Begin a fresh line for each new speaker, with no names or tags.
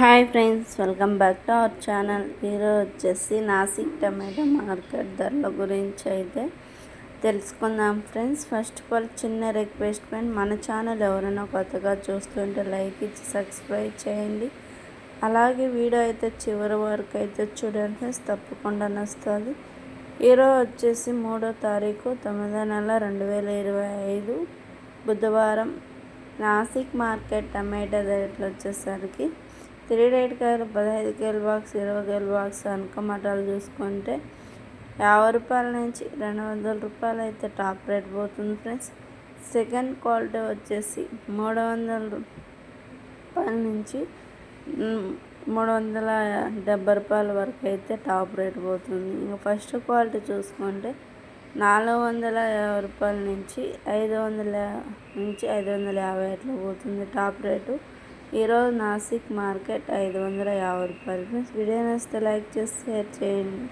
Hi friends welcome back to our channel. ఈరోజు వచ్చేసి Nasik tomato market ధరల గురించి అయితే తెలుసుకుందాం ఫ్రెండ్స్. ఫస్ట్ ఆఫ్ ఆల్ చిన్న రిక్వెస్ట్ ఫ్రెండ్ మన ఛానల్ ఎవరైనా కొత్తగా చూస్తుంటే లైక్ ఇచ్చి సబ్స్క్రైబ్ చేయండి. అలాగే వీడియో అయితే చివరి వరకు అయితే చూడండి ఫ్రెండ్స్ తప్పకుండా నస్తుంది ఈరోజు వచ్చేసి మూడో తారీఖు తొమ్మిదో నెల రెండు వేల ఇరవై ఐదు బుధవారం. నాసిక్ మార్కెట్ టమాటా రేట్లు వచ్చేసరికి త్రీ రేట్ కాయలు పదహైదు కేలు బాక్స్ ఇరవై కేల బాక్స్ అనకమటాలు చూసుకుంటే యాభై రూపాయల నుంచి రెండు వందల రూపాయలు అయితే టాప్ రేట్ పోతుంది ఫ్రెండ్స్. సెకండ్ క్వాలిటీ వచ్చేసి మూడు వందల రూపాయల నుంచి మూడు వందల డెబ్బై రూపాయల వరకు అయితే టాప్ రేట్ పోతుంది. ఇంకా ఫస్ట్ క్వాలిటీ చూసుకుంటే నాలుగు వందల యాభై రూపాయల నుంచి ఐదు వందల నుంచి ఐదు వందల యాభై అట్లా పోతుంది టాప్ రేటు. ఈరోజు నాసిక్ మార్కెట్ ఐదు వందల యాభై రూపాయలు. ఫ్రెండ్స్ వీడియో నచ్చితే లైక్ చేసి షేర్ చేయండి.